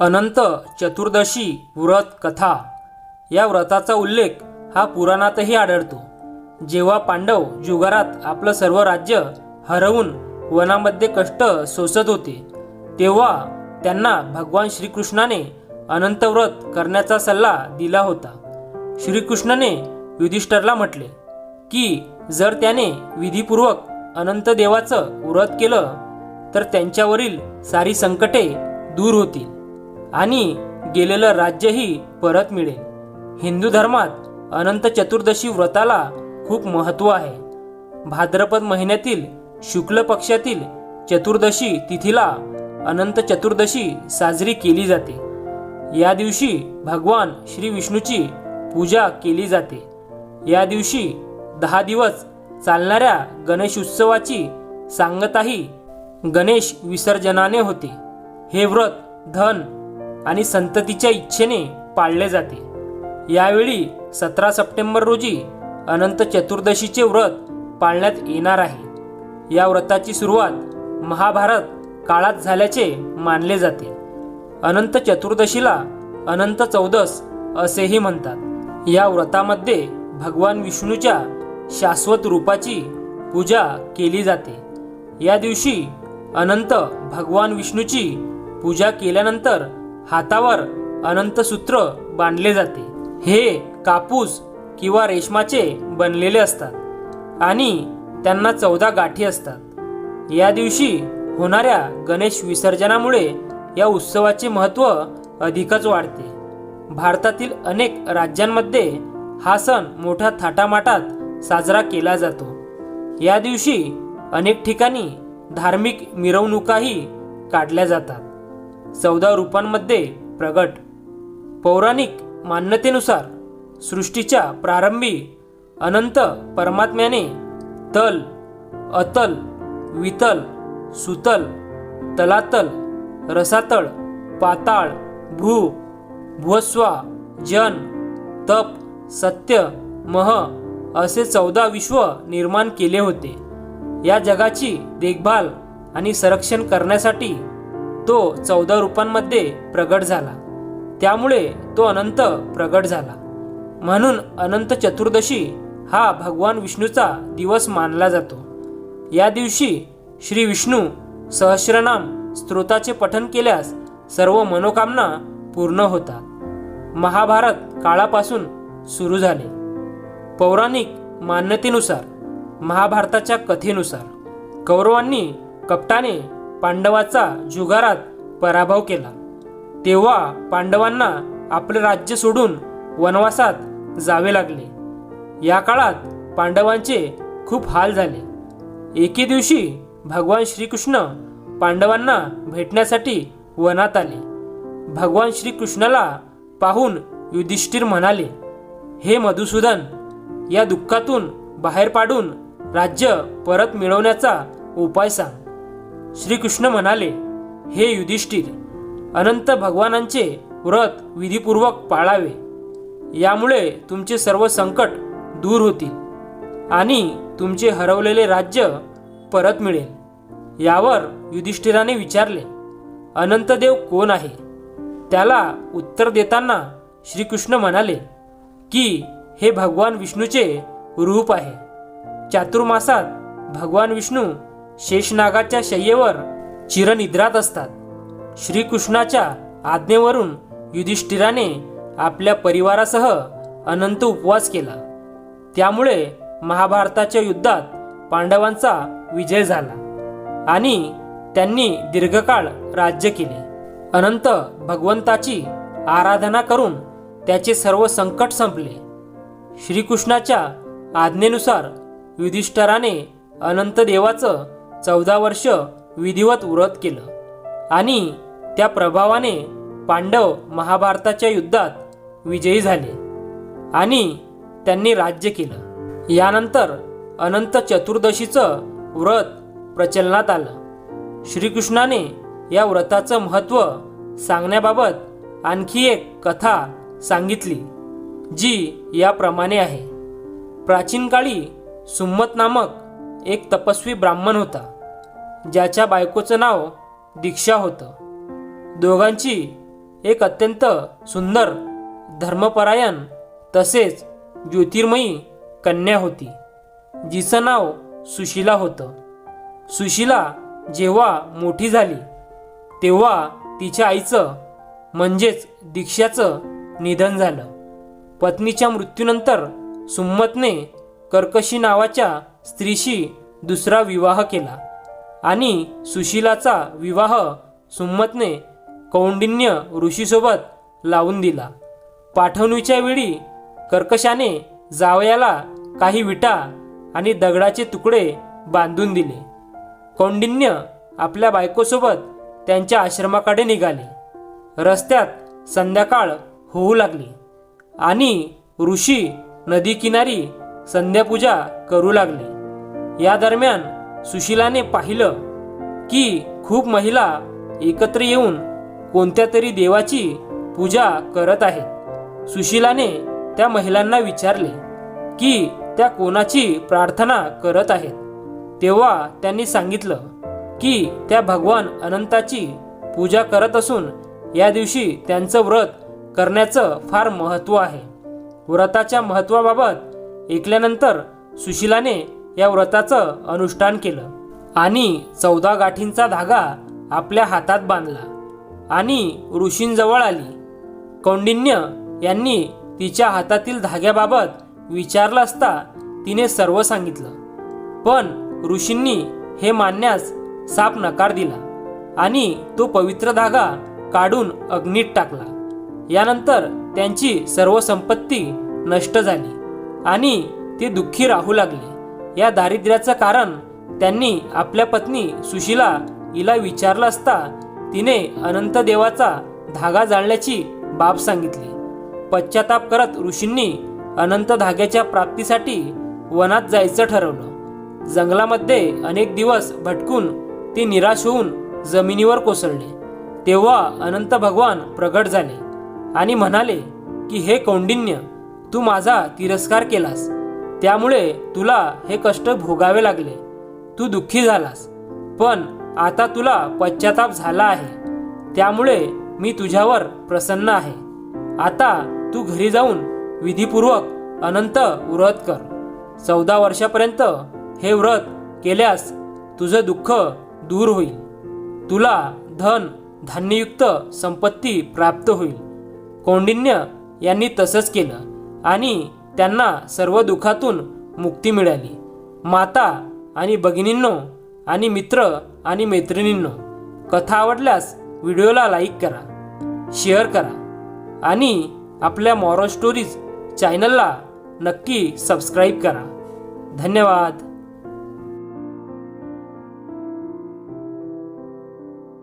अनंत चतुर्दशी व्रत कथा. या व्रताचा उल्लेख हा पुराणातही आढळतो. जेव्हा पांडव जुगारात आपलं सर्व राज्य हरवून वनामध्ये कष्ट सोसत होते तेव्हा त्यांना भगवान श्रीकृष्णाने अनंत व्रत करण्याचा सल्ला दिला होता. श्रीकृष्णाने युधिष्ठरला म्हटले की जर त्याने विधीपूर्वक अनंत देवाचं व्रत केलं तर त्यांच्यावरील सारी संकटे दूर होतील. आणि गेलेलं राज्यही परत मिळेल. हिंदू धर्मात अनंत चतुर्दशी व्रताला खूप महत्त्व आहे. भाद्रपद महिन्यातील शुक्ल पक्षातील चतुर्दशी तिथीला अनंत चतुर्दशी साजरी केली जाते. या दिवशी भगवान श्री विष्णूची पूजा केली जाते. या दिवशी दहा दिवस चालणाऱ्या गणेश उत्सवाची सांगताही गणेश विसर्जनाने होते. हे व्रत धन आणि संततीच्या इच्छेने पाळले जाते. यावेळी सतरा सप्टेंबर रोजी अनंत चतुर्दशीचे व्रत पाळण्यात येणार आहे. या व्रताची सुरुवात महाभारत काळात झाल्याचे मानले जाते. अनंत चतुर्दशीला अनंत चौदस असेही म्हणतात. या व्रतामध्ये भगवान विष्णूच्या शाश्वत रूपाची पूजा केली जाते. या दिवशी अनंत भगवान विष्णूची पूजा केल्यानंतर हातावर अनंत सूत्र बांधले जाते. हे कापूस किंवा रेशमाचे बनलेले असतात आणि त्यांना चौदा गाठी असतात. या दिवशी होणाऱ्या गणेश विसर्जनामुळे या उत्सवाचे महत्त्व अधिकच वाढते. भारतातील अनेक राज्यांमध्ये हा सण मोठ्या थाटामाटात साजरा केला जातो. या दिवशी अनेक ठिकाणी धार्मिक मिरवणुकाही काढल्या जातात. चौदा रूपांमध्ये प्रगट. पौराणिक मान्यतेनुसार सृष्टीच्या प्रारंभी अनंत परमात्म्याने तल अतल वितल सुतल तलातल रसातळ पाताळ भू भुवस्वा जन तप सत्य मह असे चौदा विश्व निर्माण केले होते. या जगाची देखभाल आणि संरक्षण करण्यासाठी तो चौदा रूपांमध्ये प्रगट झाला. त्यामुळे तो अनंत प्रगट झाला. म्हणून अनंत चतुर्दशी हा भगवान विष्णूचा दिवस मानला जातो. या दिवशी श्री विष्णू सहस्रनाम स्तोत्राचे पठन केल्यास सर्व मनोकामना पूर्ण होतात. महाभारत काळापासून सुरू झाले. पौराणिक मान्यतेनुसार महाभारताच्या कथेनुसार कौरवांनी कपटाने पांडवाचा जुगारात पराभव केला. तेव्हा पांडवांना आपले राज्य सोडून वनवासात जावे लागले. या काळात पांडवांचे खूप हाल झाले. एके दिवशी भगवान श्रीकृष्ण पांडवांना भेटण्यासाठी वनात आले. भगवान श्रीकृष्णाला पाहून युधिष्ठिर म्हणाले हे मधुसूदन या दुःखातून बाहेर पाडून राज्य परत मिळवण्याचा उपाय सांग. श्रीकृष्ण म्हणाले हे युधिष्ठिर अनंत भगवानांचे व्रत विधीपूर्वक पाळावे. यामुळे तुमचे सर्व संकट दूर होतील आणि तुमचे हरवलेले राज्य परत मिळेल. यावर युधिष्ठिराने विचारले अनंतदेव कोण आहे? त्याला उत्तर देताना श्रीकृष्ण म्हणाले की हे भगवान विष्णूचे रूप आहे. चातुर्मासात भगवान विष्णू शेषनागाच्या शय्येवर चिरनिद्रात असतात. श्रीकृष्णाच्या आज्ञेवरून युधिष्ठिराने आपल्या परिवारासह अनंत उपवास केला. त्यामुळे महाभारताच्या युद्धात पांडवांचा विजय झाला आणि त्यांनी दीर्घकाळ राज्य केले. अनंत भगवंताची आराधना करून त्याचे सर्व संकट संपले. श्रीकृष्णाच्या आज्ञेनुसार युधिष्ठराने अनंत देवाचं चौदा वर्ष विधिवत व्रत केलं. आणि त्या प्रभावाने पांडव महाभारताच्या युद्धात विजयी झाले आणि त्यांनी राज्य केलं. यानंतर अनंत चतुर्दशीचं व्रत प्रचलनात आलं. श्रीकृष्णाने या व्रताचं महत्त्व सांगण्याबाबत आणखी एक कथा सांगितली जी याप्रमाणे आहे. प्राचीन काळी सुम्मत नामक एक तपस्वी ब्राह्मण होता. ज्याच्या बायकोचं नाव दीक्षा होतं. दोघांची एक अत्यंत सुंदर धर्मपरायण तसेच ज्योतिर्मयी कन्या होती जिचं नाव सुशिला होतं. सुशिला जेव्हा मोठी झाली तेव्हा तिच्या आईचं म्हणजेच दीक्षाचं निधन झालं. पत्नीच्या मृत्यूनंतर सुम्मतने कर्कशी नावाच्या स्त्रीशी दुसरा विवाह केला. आणि सुशीलाचा विवाह सुम्मतने कौंडिन्य ऋषीसोबत लावून दिला. पाठवणीच्या वेळी कर्कशाने जावयाला काही विटा आणि दगडाचे तुकडे बांधून दिले. कौंडिन्य आपल्या बायकोसोबत त्यांच्या आश्रमाकडे निघाले. रस्त्यात संध्याकाळ होऊ लागली आणि ऋषी नदीकिनारी संध्यापूजा करू लागले. या दरम्यान सुशिलाने पाहिलं की खूप महिला एकत्र येऊन कोणत्या तरी देवाची पूजा करत आहेत. सुशिलाने त्या महिलांना विचारले की त्या कोणाची प्रार्थना करत आहेत. तेव्हा त्यांनी सांगितलं की त्या भगवान अनंताची पूजा करत असून या दिवशी त्यांचं व्रत करण्याचं फार महत्त्व आहे. व्रताच्या महत्त्वाबाबत ऐकल्यानंतर सुशिलाने या व्रताचं अनुष्ठान केलं आणि चौदा गाठींचा धागा आपल्या हातात बांधला आणि ऋषींजवळ आली. कौंडिन्य यांनी तिच्या हातातील धाग्याबाबत विचारलं असता तिने सर्व सांगितलं. पण ऋषींनी हे मानण्यास साप नकार दिला आणि तो पवित्र धागा काढून अग्नीत टाकला. यानंतर त्यांची सर्व संपत्ती नष्ट झाली आणि ते दुःखी राहू लागले. या दारिद्र्याचं कारण त्यांनी आपल्या पत्नी सुशिला हिला विचारलं असता तिने अनंत देवाचा धागा जाळण्याची बाब सांगितली. पश्चाताप करत ऋषींनी अनंत धाग्याच्या प्राप्तीसाठी वनात जायचं ठरवलं. जंगलामध्ये अनेक दिवस भटकून ते निराश होऊन जमिनीवर कोसळले. तेव्हा अनंत भगवान प्रगट झाले आणि म्हणाले की हे कौंडिन्य तू माझा तिरस्कार केलास. त्यामुळे तुला हे कष्ट भोगावे लागले. तू दुःखी झालास. पण आता तुला पश्चाताप झाला आहे. त्यामुळे मी तुझ्यावर प्रसन्न आहे. आता तू घरी जाऊन विधीपूर्वक अनंत व्रत कर. चौदा वर्षापर्यंत हे व्रत केल्यास तुझं दुःख दूर होईल. तुला धन धान्ययुक्त संपत्ती प्राप्त होईल. कौंडिन्य यांनी तसंच केलं आणि त्यांना सर्व दुःखातून मुक्ती मिळाली. माता आणि भगिनींनो आणि मित्र आणि मैत्रिणींनो कथा आवडल्यास व्हिडिओला लाईक करा शेअर करा आणि आपल्या मॉरल स्टोरीज चॅनलला नक्की सबस्क्राईब करा. धन्यवाद.